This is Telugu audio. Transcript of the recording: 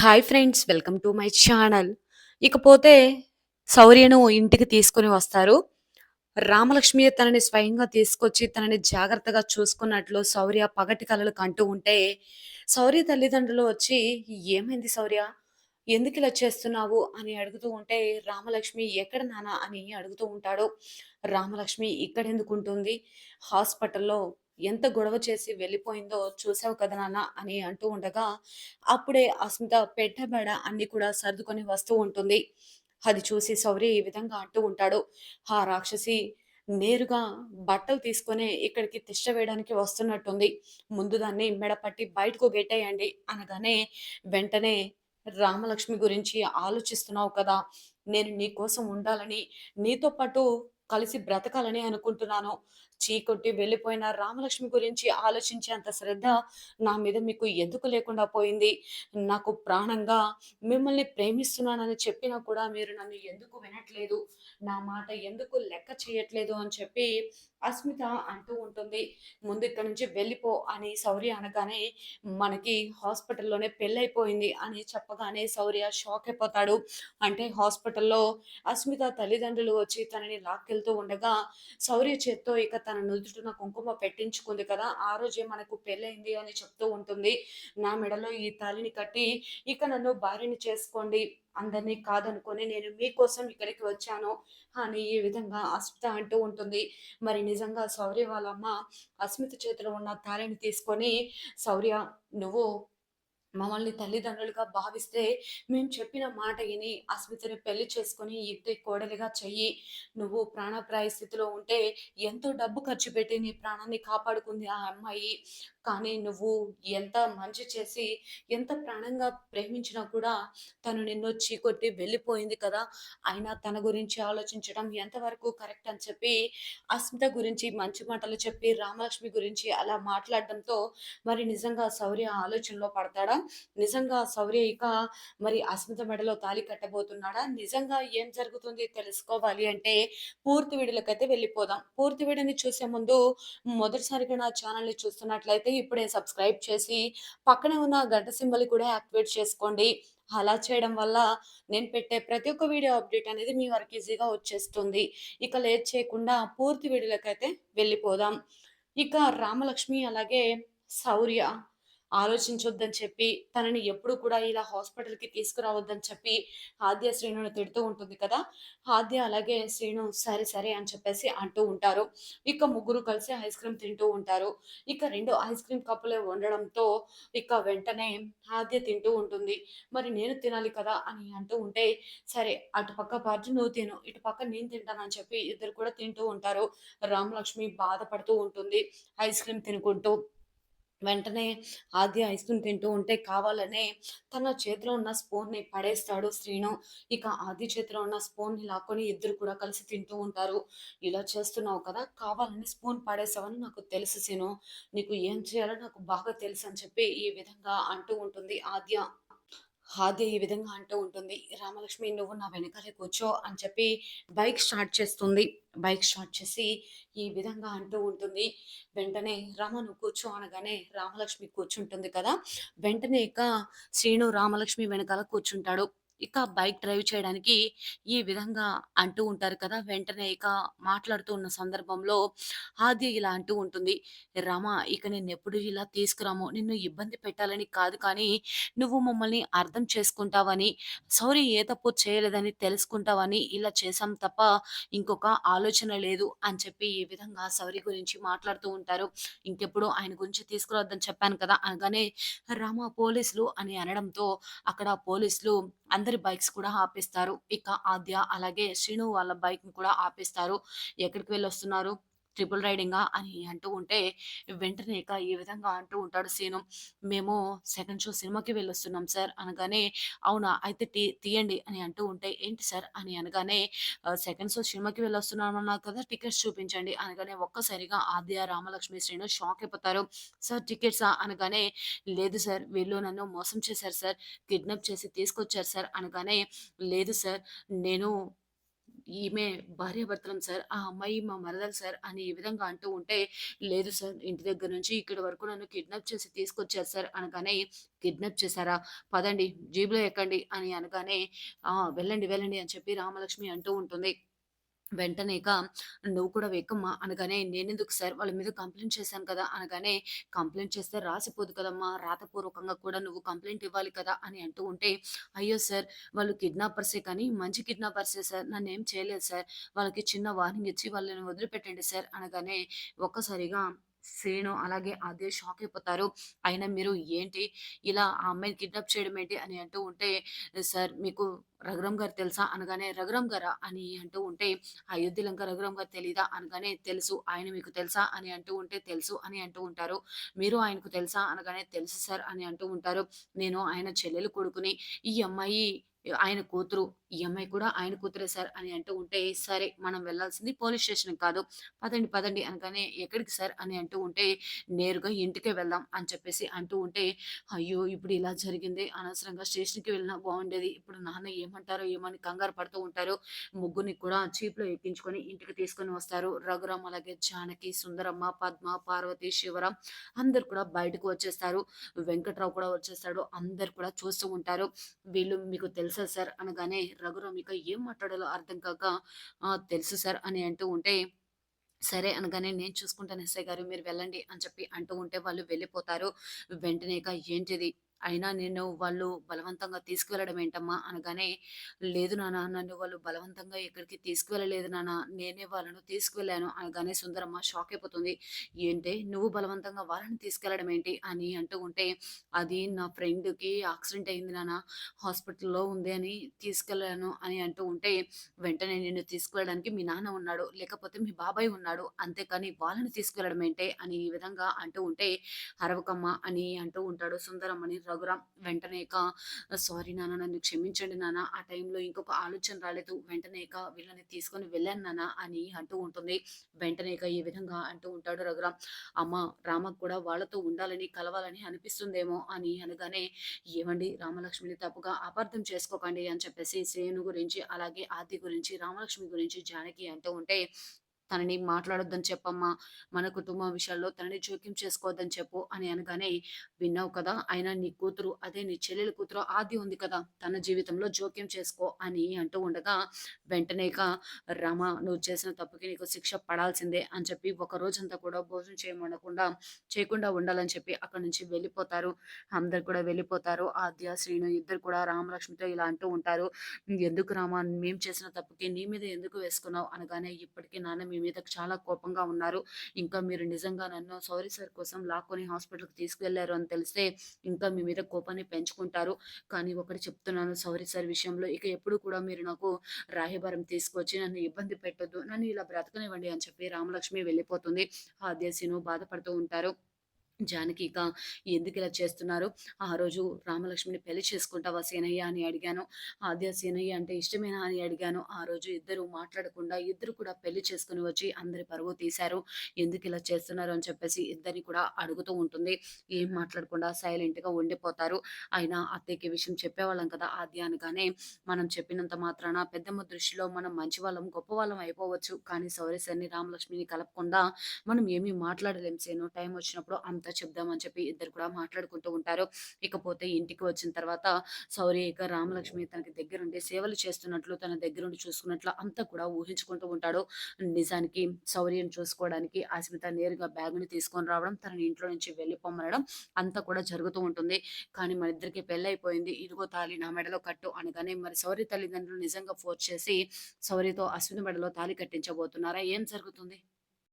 Hi friends welcome to my channel. ఇకపోతే శౌర్యను ఇంటికి తీసుకొని వస్తారు. రామలక్ష్మి తనని స్వయంగా తీసుకొచ్చి తనని జాగ్రత్తగా చూసుకున్నట్లు శౌర్య పగటి కలలు కంటూ ఉంటే శౌర్య తల్లిదండ్రులు వచ్చి ఏమైంది శౌర్య? ఎందుకు ఇలా చేస్తున్నావు? అని అడుగుతూ ఉంటే రామలక్ష్మి ఎక్కడ నానా? అని అడుగుతూ ఉంటాడు. రామలక్ష్మి ఇక్కడ ఎందుకు ఉంటుంది? హాస్పిటల్లో ఎంత గొడవ చేసి వెళ్ళిపోయిందో చూసావు కదా నాన్న అని అంటూ ఉండగా అప్పుడే అస్మిత పెట్టబడ అన్ని కూడా సర్దుకొని వస్తూ ఉంటుంది. అది చూసి సౌరి ఈ విధంగా అంటూ ఉంటాడు. ఆ రాక్షసి నేరుగా బట్టలు తీసుకొని ఇక్కడికి తిష్ట వేయడానికి వస్తున్నట్టుంది. ముందు దాన్ని మెడపట్టి బయటకు గెట్టేయండి అనగానే వెంటనే రామలక్ష్మి గురించి ఆలోచిస్తున్నావు కదా. నేను నీ కోసం ఉండాలని నీతో పాటు కలిసి బ్రతకాలని అనుకుంటున్నాను. చీకొట్టి వెళ్ళిపోయిన రామలక్ష్మి గురించి ఆలోచించేంత శ్రద్ధ నా మీద మీకు ఎందుకు లేకుండా పోయింది? నాకు ప్రాణంగా మిమ్మల్ని ప్రేమిస్తున్నానని చెప్పినా కూడా మీరు నన్ను ఎందుకు వినట్లేదు? నా మాట ఎందుకు లెక్క చేయట్లేదు అని చెప్పి అస్మిత అంటూ ఉంటుంది ముందు ఇక్కడ నుంచి వెళ్ళిపో అని శౌర్య అనగానే మనకి హాస్పిటల్లోనే పెళ్ళైపోయింది అని చెప్పగానే శౌర్య షాక్ అయిపోతాడు. అంటే హాస్పిటల్లో అస్మిత తల్లిదండ్రులు వచ్చి తనని లాక్కెళ్తూ ఉండగా శౌర్య చేత్తో ఇక తన నుదుటిన కుంకుమ పెట్టించుకుంది కదా ఆ రోజే మనకు పెళ్ళైంది అని చెప్తూ ఉంటుంది. నా మెడలో ఈ తాలిని కట్టి ఇక నన్ను భార్యని చేసుకోండి. అందరినీ కాదనుకొని నేను మీకోసం ఇక్కడికి వచ్చాను అని ఈ విధంగా అస్మిత అంటూ ఉంటుంది. మరి నిజంగా శౌర్య వాళ్ళమ్మ అస్మిత చేతిలో ఉన్న తాళిని తీసుకొని శౌర్య నువ్వు మమ్మల్ని తల్లిదండ్రులుగా భావిస్తే మేము చెప్పిన మాట విని అస్మితని పెళ్ళి చేసుకొని ఇద్దరి కోడలిగా చెయ్యి. నువ్వు ప్రాణప్రాయ స్థితిలో ఉంటే ఎంతో డబ్బు ఖర్చు పెట్టి నీ ప్రాణాన్ని కాపాడుకుంది ఆ అమ్మాయి. కానీ నువ్వు ఎంత మంచి చేసి ఎంత ప్రాణంగా ప్రేమించినా కూడా తను నిన్ను చీకొట్టి వెళ్ళిపోయింది కదా. అయినా తన గురించి ఆలోచించడం ఎంతవరకు కరెక్ట్ అని చెప్పి అస్మిత గురించి మంచి మాటలు చెప్పి రామలక్ష్మి గురించి అలా మాట్లాడడంతో మరి నిజంగా శౌర్య ఆలోచనలో పడతాడా? నిజంగా శౌర్య ఇక మరి అస్మిత మెడలో తాలి కట్టబోతున్నాడా? నిజంగా ఏం జరుగుతుంది తెలుసుకోవాలి అంటే పూర్తి వీడియోలకైతే వెళ్ళిపోదాం. పూర్తి వీడియోని చూసే ముందు మొదటిసారిగా నా ఛానల్ని చూస్తున్నట్లయితే ఇప్పుడే సబ్స్క్రైబ్ చేసి పక్కనే ఉన్న గంట సింబల్ కూడా యాక్టివేట్ చేసుకోండి. అలా చేయడం వల్ల నేను పెట్టే ప్రతి ఒక్క వీడియో అప్డేట్ అనేది మీ వరకు ఈజీగా వచ్చేస్తుంది. ఇక లేట్ చేయకుండా పూర్తి వీడియోలకైతే వెళ్ళిపోదాం. ఇక రామలక్ష్మి అలాగే శౌర్య ఆలోచించొద్దని చెప్పి తనని ఎప్పుడు కూడా ఇలా హాస్పిటల్కి తీసుకురావద్దని చెప్పి ఆద్య శ్రీనుని తిడుతూ ఉంటుంది కదా! ఆద్య అలాగే శ్రీను సరే సరే అని చెప్పేసి అంటూ ఉంటారు. ఇక ముగ్గురు కలిసి ఐస్ క్రీమ్ తింటూ ఉంటారు. ఇక రెండు ఐస్ క్రీమ్ కప్పులే ఉండడంతో ఇక వెంటనే ఆద్య తింటూ ఉంటుంది. మరి నేను తినాలి కదా! అని అంటూ ఉంటే సరే అటు పక్క పార్టీ నువ్వు తిను ఇటు పక్క నేను తింటానని చెప్పి ఇద్దరు కూడా తింటూ ఉంటారు. రామలక్ష్మి బాధపడుతూ ఉంటుంది. ఐస్ క్రీమ్ తినుకుంటూ వెంటనే ఆద్య ఐస్ క్రీమ్ తింటూ ఉంటే కావాలనే తన చేతిలో ఉన్న స్పూన్ని పడేస్తాడు శ్రీను. ఇక ఆది చేతిలో ఉన్న స్పూన్ని లాక్కొని ఇద్దరు కూడా కలిసి తింటూ ఉంటారు. ఇలా చేస్తున్నావు కదా కావాలని స్పూన్ పడేసావని నాకు తెలుసు సీను నీకు ఏం చేయాలో నాకు బాగా తెలుసు అని చెప్పి ఈ విధంగా అంటూ ఉంటుంది ఆద్య. హాది ఈ విధంగా అంటూ ఉంటుంది. రామలక్ష్మి నువ్వు నా వెనకాలే కూర్చో అని చెప్పి బైక్ స్టార్ట్ చేస్తుంది. బైక్ స్టార్ట్ చేసి ఈ విధంగా అంటూ ఉంటుంది. వెంటనే రామ నువ్వు కూర్చో అనగానే రామలక్ష్మి కూర్చుంటుంది కదా. వెంటనే ఇక శ్రీను రామలక్ష్మి వెనకాల కూర్చుంటాడు. ఇక బైక్ డ్రైవ్ చేయడానికి ఈ విధంగా అంటూ ఉంటారు కదా! వెంటనే ఇక మాట్లాడుతూ ఉన్న సందర్భంలో ఆద్య ఇలా అంటూ ఉంటుంది. రమ ఇక నేను ఎప్పుడు ఇలా తీసుకురాము? నిన్ను ఇబ్బంది పెట్టాలని కాదు కానీ నువ్వు మమ్మల్ని అర్థం చేసుకుంటావని సారీ ఏ తప్పు చేయలేదని తెలుసుకుంటావని ఇలా చేశాం తప్ప ఇంకొక ఆలోచన లేదు అని చెప్పి ఈ విధంగా సౌరి గురించి మాట్లాడుతూ ఉంటారు. ఇంకెప్పుడు ఆయన గురించి తీసుకురావద్దని చెప్పాను కదా! అనగానే రామ పోలీసులు అని అనడంతో అక్కడ పోలీసులు అందరి బైక్స్ కూడా ఆపేస్తారు. ఇక ఆద్య అలాగే శ్రీను వాళ్ళ బైక్ కూడా ఆపేస్తారు. ఎక్కడికి వెళ్ళొస్తున్నారు? ట్రిపుల్ రైడింగా అని అంటూ ఉంటే, వెంటనే ఇక ఈ విధంగా అంటూ ఉంటాడు సీను. మేము సెకండ్ షో సినిమాకి వెళ్ళొస్తున్నాం సార్ అనగానే, అవునా! అయితే టీ తీయండి అని అంటూ ఉంటే, ఏంటి సార్ అని అనగానే, సెకండ్ షో సినిమాకి వెళ్ళొస్తున్నామన్నారు కదా! టికెట్స్ చూపించండి అనగానే ఒక్కసారిగా ఆద్య, రామలక్ష్మి, శ్రీను షాక్ అయిపోతారు. సార్ టికెట్సా అనగానే, లేదు సార్ వీళ్ళు నన్ను మోసం చేశారు సార్. కిడ్నాప్ చేసి తీసుకొచ్చారు సార్ అనగానే, లేదు సార్ నేను ఈమె భార్యాభర్తలం సార్. ఆ అమ్మాయి మా మరదలు సార్ అని ఈ విధంగా అంటూ ఉంటే, లేదు సార్ ఇంటి దగ్గర నుంచి ఇక్కడ వరకు నన్ను కిడ్నాప్ చేసి తీసుకొచ్చారు సార్ అనగానే, కిడ్నాప్ చేశారా? పదండి జీబులో ఎక్కండి అని అనగానే, ఆ! వెళ్ళండి, వెళ్ళండి అని చెప్పి రామలక్ష్మి అంటూ ఉంటుంది. వెంటనే ఇక "నువ్వు కూడా ఎక్కమ్మా" అనగానే, "నేనెందుకు సార్ వాళ్ళ మీద కంప్లైంట్ చేశాను కదా!" అనగానే, కంప్లైంట్ చేస్తే రాసిపోదు కదమ్మా! రాతపూర్వకంగా కూడా నువ్వు కంప్లైంట్ ఇవ్వాలి కదా!" అని అంటూ ఉంటే, "అయ్యో సార్ వాళ్ళు కిడ్నాపర్సే కానీ మంచి కిడ్నాపర్సే సార్. నన్ను ఏం చేయలేదు సార్. వాళ్ళకి చిన్న వార్నింగ్ ఇచ్చి వాళ్ళని వదిలిపెట్టండి సార్" అనగానే ఒక్కసారిగా శ్రీను అలాగే ఆద్య షాక్ అయిపోతారు. అయినా మీరు ఏంటి ఇలా ఆ అమ్మాయిని కిడ్నాప్ చేయడం ఏంటి అని అంటూ ఉంటే, "సార్ మీకు రఘురామ్ గారు తెలుసా?" అనగానే, "రఘురామ్ గారా?" అని అంటూ ఉంటే, "అయోధ్యలంక రఘురామ్ గారు తెలీదా?" అనగానే, "తెలుసు. ఆయన మీకు తెలుసా?" అని అంటూ ఉంటే, "తెలుసు" అని అంటూ ఉంటారు. "మీరు ఆయనకు తెలుసా?" అనగానే, "తెలుసు సార్" అని అంటూ ఉంటారు. "నేను ఆయన చెల్లెలు కొడుకుని. ఈ అమ్మాయి ఆయన కూతురు. ఈ అమ్మాయి కూడా ఆయన కూతురే సార్" అని అంటూ ఉంటే, "సరే మనం వెళ్ళాల్సింది పోలీస్ స్టేషన్ కాదు. పదండి, పదండి" అనగానే, "ఎక్కడికి సార్?" అని అంటూ ఉంటే, "నేరుగా ఇంటికే వెళ్దాం" అని చెప్పేసి అంటూ ఉంటే, అయ్యో! ఇప్పుడు ఇలా జరిగింది అనవసరంగా స్టేషన్‌కి వెళ్ళినా బాగుండేది ఇప్పుడు నాన్న ఏమంటారో ఏమో అని కంగారు పడుతూ ఉంటారు. ముగ్గురిని కూడా చీపులో ఎక్కించుకొని ఇంటికి తీసుకొని వస్తారు. రఘురామ్, అలాగే జానకి, సుందరమ్మ, పద్మ, పార్వతి, శివరాం అందరు కూడా బయటకు వచ్చేస్తారు. వెంకట్రావు కూడా వచ్చేస్తాడు. అందరు కూడా చూస్తూ ఉంటారు. వీళ్ళు మీకు తెలుసా సార్ అనగానే రఘురామ్ ఇక ఏం మాట్లాడాలో అర్థం కాక తెలుసు సార్" అని అంటూ ఉంటే సరే అనగానే నేను చూసుకుంటాను ఎస్ఐ గారు మీరు వెళ్ళండి అని చెప్పి అంటూ ఉంటే వాళ్ళు వెళ్ళిపోతారు. వెంటనేగా ఏంటిది? అయినా నిన్ను వాళ్ళు బలవంతంగా తీసుకువెళ్ళడం ఏంటమ్మా? అనగానే, లేదు నాన్న నన్ను వాళ్ళు బలవంతంగా ఎక్కడికి తీసుకువెళ్ళలేదు నాన్న. నేనే వాళ్ళను తీసుకువెళ్ళాను అనగానే సుందరమ్మ షాక్ అయిపోతుంది. ఏంటే నువ్వు బలవంతంగా వాళ్ళని తీసుకెళ్ళడం ఏంటి? అని అంటూ ఉంటే, అది నా ఫ్రెండ్‌కి యాక్సిడెంట్ అయింది నాన్న. హాస్పిటల్‌లో ఉంది అని తీసుకెళ్ళాను అని అంటూ ఉంటే, వెంటనే నిన్ను తీసుకువెళ్ళడానికి మీ నాన్న ఉన్నాడు. లేకపోతే మీ బాబాయ్ ఉన్నాడు. అంతేకాని వాళ్ళని తీసుకెళ్ళడం ఏంటే? అని ఈ విధంగా అంటూ ఉంటే, అరవకమ్మా అని అంటూ ఉంటాడు సుందరమ్మని రఘురామ్. వెంటనే ఇక సారీ నాన్న నన్ను క్షమించండి నాన్న. ఆ టైంలో ఇంకొక ఆలోచన రాలేదు. వెంటనే ఇక వీళ్ళని తీసుకొని వెళ్ళాను నాన్న అని అంటూ ఉంటుంది. వెంటనే ఇక ఈ విధంగా అంటూ ఉంటాడు రఘురామ్. అమ్మ రామకు కూడా వాళ్ళతో ఉండాలని, కలవాలని అనిపిస్తుందేమో అని అనగానే, ఏమండి రామలక్ష్మిని తప్పుగా అపార్థం చేసుకోకండి అని చెప్పేసి శ్రేణు గురించి, అలాగే ఆది గురించి, రామలక్ష్మి గురించి జానకి అంటూ ఉంటే, తనని మాట్లాడొద్దని చెప్పమ్మా. మన కుటుంబం విషయాల్లో తనని జోక్యం చేసుకోవద్దని చెప్పు అని అనగానే, విన్నావు కదా! అయినా నీ కూతురు అదే నీ చెల్లెల కూతురు ఆది ఉంది కదా! తన జీవితంలో జోక్యం చేసుకో అని అంటూ ఉండగా, వెంటనే ఇక రమ నువ్వు చేసిన తప్పుకి నీకు శిక్ష పడాల్సిందే అని చెప్పి ఒక రోజంతా కూడా భోజనం చేయమనకుండా చేయకుండా ఉండాలని చెప్పి అక్కడి నుంచి వెళ్ళిపోతారు. అందరు కూడా వెళ్ళిపోతారు. ఆద్య, శ్రీను ఇద్దరు కూడా రామలక్ష్మితో ఇలా అంటూ ఉంటారు. "ఎందుకు రామ మేము చేసిన తప్పుకి నీ మీద ఎందుకు వేసుకున్నావు?" అనగానే, "ఇప్పటికి నాన్న మీ మీద చాలా కోపంగా ఉన్నారు. ఇంకా మీరు నిజంగా నన్ను సౌరి సార్ కోసం లాక్కొని హాస్పిటల్‌కి తీసుకెళ్ళారు అని తెలిస్తే ఇంకా మీ మీద కోపాన్ని పెంచుకుంటారు. కానీ ఒకటి చెప్తున్నాను సౌరి సార్ విషయంలో ఇక ఎప్పుడు కూడా మీరు నాకు రాయబారం తీసుకొచ్చి నన్ను ఇబ్బంది పెట్టొద్దు. నన్ను ఇలా బ్రతకనివ్వండి" అని చెప్పి రామలక్ష్మి వెళ్ళిపోతుంది. ఆ దేశీను బాధపడుతూ ఉంటారు. జానకి ఇక ఇలా చేస్తున్నారు? ఆ రోజు రామలక్ష్మిని పెళ్ళి చేసుకుంటావా సీనయ్య అని అడిగాను. ఆద్య సీనయ్య అంటే ఇష్టమేనా అని అడిగాను. ఆ రోజు ఇద్దరు మాట్లాడకుండా ఇద్దరు కూడా పెళ్ళి చేసుకుని వచ్చి అందరి పరువు తీశారు. ఎందుకు ఇలా చేస్తున్నారు అని చెప్పేసి ఇద్దరిని కూడా అడుగుతూ ఉంటుంది. ఏం మాట్లాడకుండా సైలెంట్‌గా ఉండిపోతారు. అయినా అత్తయ్యకి విషయం చెప్పేవాళ్ళం కదా ఆద్య అనగానే, మనం చెప్పినంత మాత్రాన పెద్దమ్మ దృష్టిలో మనం మంచివాళ్ళం, గొప్పవాళ్ళం అయిపోవచ్చు. కానీ సౌరేశ్వరిని రామలక్ష్మిని కలపకుండా మనం ఏమీ మాట్లాడలేం సేను టైం వచ్చినప్పుడు అంత చెప్దామని చెప్పి ఇద్దరు కూడా మాట్లాడుకుంటూ ఉంటారు. ఇకపోతే ఇంటికి వచ్చిన తర్వాత సౌరి ఇక రామలక్ష్మి తనకి దగ్గరుండి సేవలు చేస్తున్నట్లు, తన దగ్గరుండి చూసుకున్నట్లు అంతా కూడా ఊహించుకుంటూ ఉంటాడు. నిజానికి సౌర్యం చూసుకోవడానికి ఆస్మిత నేరుగా బ్యాగ్ని తీసుకొని రావడం, తనని ఇంట్లో నుంచి వెళ్ళిపోమనడం అంతా కూడా జరుగుతూ ఉంటుంది. కానీ మన ఇద్దరికి పెళ్ళైపోయింది ఇదిగో తాళి నా మెడలో కట్టు అనగానే మరి సౌరి తల్లిదండ్రులు నిజంగా ఫోర్స్ చేసి సౌరితో అశ్విని మెడలో తాళి కట్టించబోతున్నారా? ఏం జరుగుతుంది?